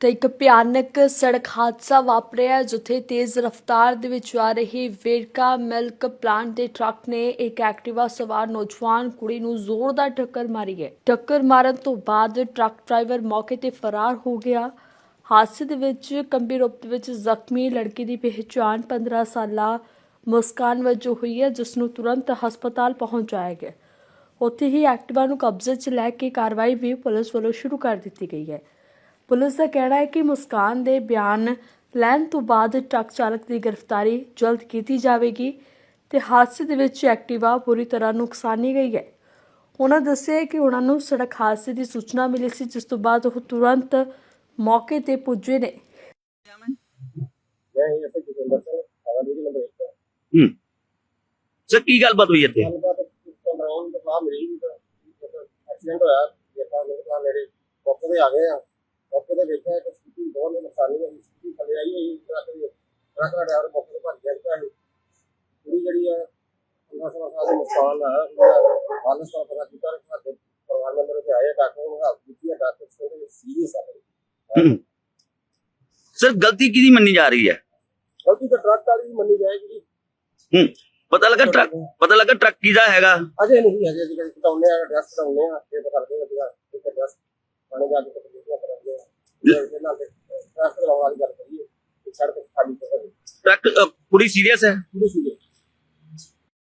ਤੇ ਇੱਕ ਭਿਆਨਕ ਸੜਕ ਹਾਦਸਾ ਵਾਪਰਿਆ, ਜਿੱਥੇ ਤੇਜ਼ ਰਫ਼ਤਾਰ ਦੇ ਵਿੱਚ ਆ ਰਹੀ ਵੇਰਕਾ ਮਿਲਕ ਪਲਾਂਟ ਦੇ ਟਰੱਕ ਨੇ ਇੱਕ ਐਕਟਿਵਾ ਸਵਾਰ ਨੌਜਵਾਨ ਕੁੜੀ ਨੂੰ ਜ਼ੋਰਦਾਰ ਟੱਕਰ ਮਾਰੀ ਹੈ। ਟੱਕਰ ਮਾਰਨ ਤੋਂ ਬਾਅਦ ਟਰੱਕ ਡਰਾਈਵਰ ਮੌਕੇ ਤੇ ਫਰਾਰ ਹੋ ਗਿਆ। ਹਾਦਸੇ ਦੇ ਵਿੱਚ ਗੰਭੀਰ ਰੂਪ ਦੇ ਵਿੱਚ ਜ਼ਖਮੀ ਲੜਕੀ ਦੀ ਪਹਿਚਾਣ 15 ਸਾਲਾ ਮੁਸਕਾਨ ਵਜੋਂ ਹੋਈ ਹੈ, ਜਿਸ ਨੂੰ ਤੁਰੰਤ ਹਸਪਤਾਲ ਪਹੁੰਚਾਇਆ ਗਿਆ। ਉੱਥੇ ਹੀ ਐਕਟਿਵਾ ਨੂੰ ਕਬਜ਼ੇ 'ਚ ਲੈ ਕੇ ਕਾਰਵਾਈ ਵੀ ਪੁਲਿਸ ਵੱਲੋਂ ਸ਼ੁਰੂ ਕਰ ਦਿੱਤੀ ਗਈ ਹੈ। ਪੁਲਿਸ ਦਾ ਕਹਿਣਾ ਹੈ ਕਿ ਮੁਸਕਾਨ ਦੇ ਬਿਆਨ ਲੈਣ ਤੋਂ ਬਾਅਦ ਟਰੱਕ ਚਾਲਕ ਦੀ ਗ੍ਰਿਫਤਾਰੀ ਜਲਦ ਕੀਤੀ ਜਾਵੇਗੀ ਤੇ ਹਾਦਸੇ ਦੇ ਵਿੱਚ ਐਕਟਿਵਾ ਪੂਰੀ ਤਰ੍ਹਾਂ ਨੁਕਸਾਨੀ ਗਈ ਹੈ। ਉਹਨਾਂ ਦੱਸਿਆ ਕਿ ਉਹਨਾਂ ਨੂੰ ਸੜਕ ਹਾਦਸੇ ਦੀ ਸੂਚਨਾ ਮਿਲੀ ਸੀ ਜਿਸ ਤੋਂ ਬਾਅਦ ਉਹ ਤੁਰੰਤ ਮੌਕੇ ਤੇ ਪੁੱਜੇ ਨੇ। ਮੈਂ ਇਹ ਐਸੇ ਜਗਿੰਦਰ ਸਿੰਘ ਸਾਡਾ ਵੀਡੀਓ ਨੰਬਰ 1 ਹੂੰ। ਸਰ ਕੀ ਗੱਲਬਾਤ ਹੋਈ ਇੱਥੇ? ਗੱਲਬਾਤ ਕੰਟਰੋਲ ਤੋਂ ਬਾਹਰ ਮਿਲੀ ਜੀ ਐਕਸੀਡੈਂਟ ਹੋਇਆ। ਜੇਤਾ ਮੇਰੇ ਨਾਲ ਮੇਰੇ ਮੌਕੇ ਤੇ ਆ ਗਏ ਆ। ਮੌਕੇ ਤੇ ਵੇਖਿਆ ਕਿ ਸਥਿਤੀ ਬਹੁਤ ਨੁਕਸਾਨੀ ਹੈ ਸਥਿਤੀ ਥੱਲੇ ਆਈ ਹੋਈ ਟਰੱਕ ਦੇ ਟਰੱਕ ਦਾ ਡਰਾਈਵਰ ਮੌਕੇ ਤੇ ਭੱਜ ਗਿਆ ਸੀ ਕੁੜੀ ਜਿਹੜੀ ਆ 15 16 ਸਾਲ ਦੀ ਮੁਸਕਾਨ ਆ ਹਾਲਤ ਦਾ ਪਤਾ ਕੀਤਾ ਕਿ ਸਾਡੇ ਪਰਿਵਾਰ ਮੈਂਬਰ ਤੇ ਆਏ ਡਾਕਟਰ ਨੂੰ ਹਾਲਤ ਕੀਤੀ ਹੈ ਡਾਕਟਰ ਕਹਿੰਦੇ ਸੀਰੀਅਸ ਆ। ਸਰ ਗਲਤੀ ਕਿਹਦੀ ਮੰਨੀ ਜਾ ਰਹੀ ਹੈ? ਗਲਤੀ ਤਾਂ ਟਰੱਕ ਵਾਲੀ ਮੰਨੀ ਜਾਏਗੀ ਹੂੰ। ਪਤਾ ਲੱਗਾ ਟਰੱਕ ਪਤਾ ਲੱਗਾ ਟਰੱਕ ਕਿਹਦਾ ਹੈਗਾ? ਅਜੇ ਨਹੀਂ ਅਜੇ ਜੀ ਕਟਾਉਨੇ ਆ ਐਡਰੈਸ ਕਟਾਉਨੇ ਆ ਇਹ ਪਤਾ ਲੱਗੇਗਾ ਕਿ ਇਹ ਐਡਰੈਸ ਥਾਣੇ ਜਾ ਕੇ ਟ੍ਰੈਫਿਕ ਲਾਉਣ ਵਾਲੀ ਗੱਲ ਕਰੀਏ ਸੜਕ ਖਾਲੀ ਕਰੋ ਟਰੱਕ ਅ, ਕੁੜੀ ਸੀਰੀਅਸ ਹੈ?